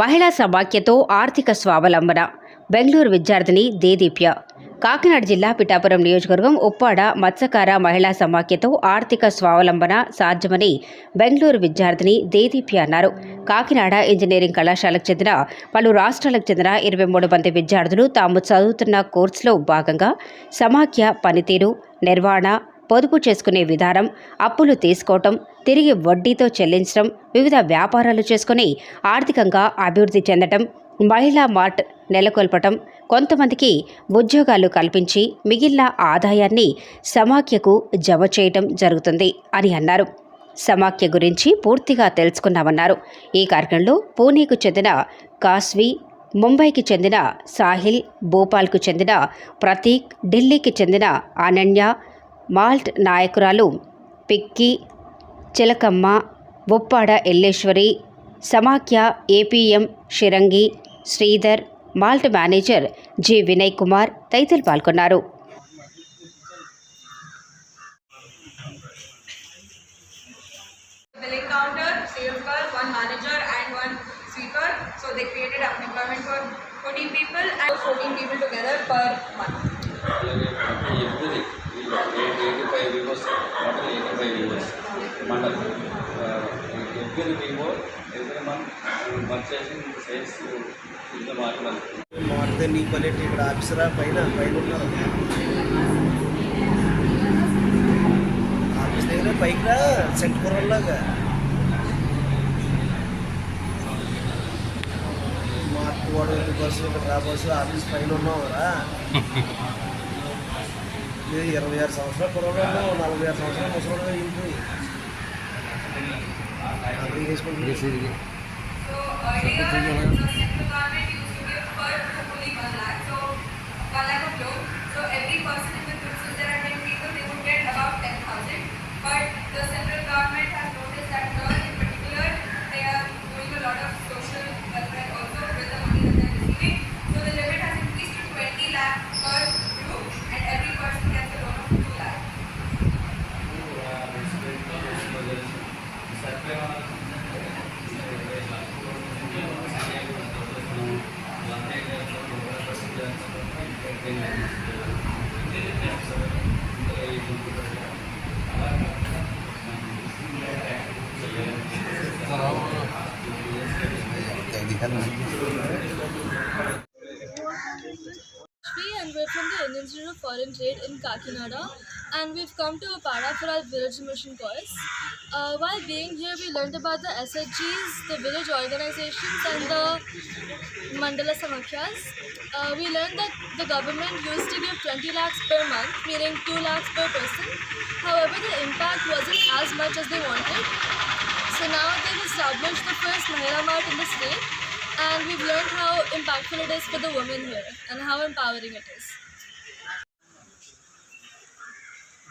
మహిళా సమాఖ్యతో ఆర్థిక స్వావలంబన. బెంగళూరు విద్యార్థిని దేదీప్య. కాకినాడ జిల్లా పిఠాపురం నియోజకవర్గం ఉప్పాడ మత్స్యకార మహిళా సమాఖ్యతో ఆర్థిక స్వావలంబన సాధ్యమని బెంగళూరు విద్యార్థిని దేదీప్య అన్నారు. కాకినాడ ఇంజనీరింగ్ కళాశాలకు చెందిన పలు రాష్ట్రాలకు చెందిన ఇరవై మూడు మంది విద్యార్థులు తాము చదువుతున్న కోర్సులో భాగంగా సమాఖ్య పనితీరు నిర్వహణ పొదుపు చేసుకునే విధానం అప్పులు తీసుకోవటం తిరిగి వడ్డీతో చెల్లించడం వివిధ వ్యాపారాలు చేసుకుని ఆర్థికంగా అభివృద్ధి చెందటం మహిళా మార్ట్ నెలకొల్పటం కొంతమందికి ఉద్యోగాలు కల్పించి మిగిలిన ఆదాయాన్ని సమాఖ్యకు జమ చేయటం జరుగుతుంది అని అన్నారు. సమాఖ్య గురించి పూర్తిగా తెలుసుకున్నామన్నారు. ఈ కార్యక్రమంలో పూణేకు చెందిన కాస్వి ముంబైకి చెందిన సాహిల్ భోపాల్కు చెందిన ప్రతీక్ ఢిల్లీకి చెందిన అనన్య మాల్ట్ నాయకురాలు పిక్కి చిలకమ్మ ఉప్పాడ ఎల్లేశ్వరి సమాఖ్య APM Shirangi Sridhar malt manager G Vinay Kumar తదితరులు పాల్గొన్నారు billing counter, sales girl, one manager and one sweeper. So they created employment for 14 people and 14 people together per month. Eighty five VOs total eighty five VOs mandal every VO every month purchasing sales ఇంత మాట్లాడుతుంది మారితే నీ quality ఇక్కడ ఆఫీసరా పైన పైన ఉన్నారు office దగ్గర పైకి రా సెట్ కూరల్లాగా మార్పు వాడు బస్సు ఇక్కడ రా బస్సు ఆఫీస్ పైన ఉన్నావురా. ఇది ఇరవై ఆరు సంవత్సరాల కుర్రలో నలభై ఆరు సంవత్సరాల ముసలి ఇంటి అగ్రి చేసుకుంటుంది and we're from the Indian Institute of Foreign Trade in Kakinada and we've come to Upara for our village mission course. Uh, while being here, we learned about the SHGs, the village organizations, and the Mandala Samakhyas. Uh, we learned that the government used to give 20 lakhs per month, meaning 2 lakhs per person. However, the impact wasn't as much as they wanted. So now they've established the first Mahila Mart in the state, and we've learned how impactful it is for the women here and how empowering it is.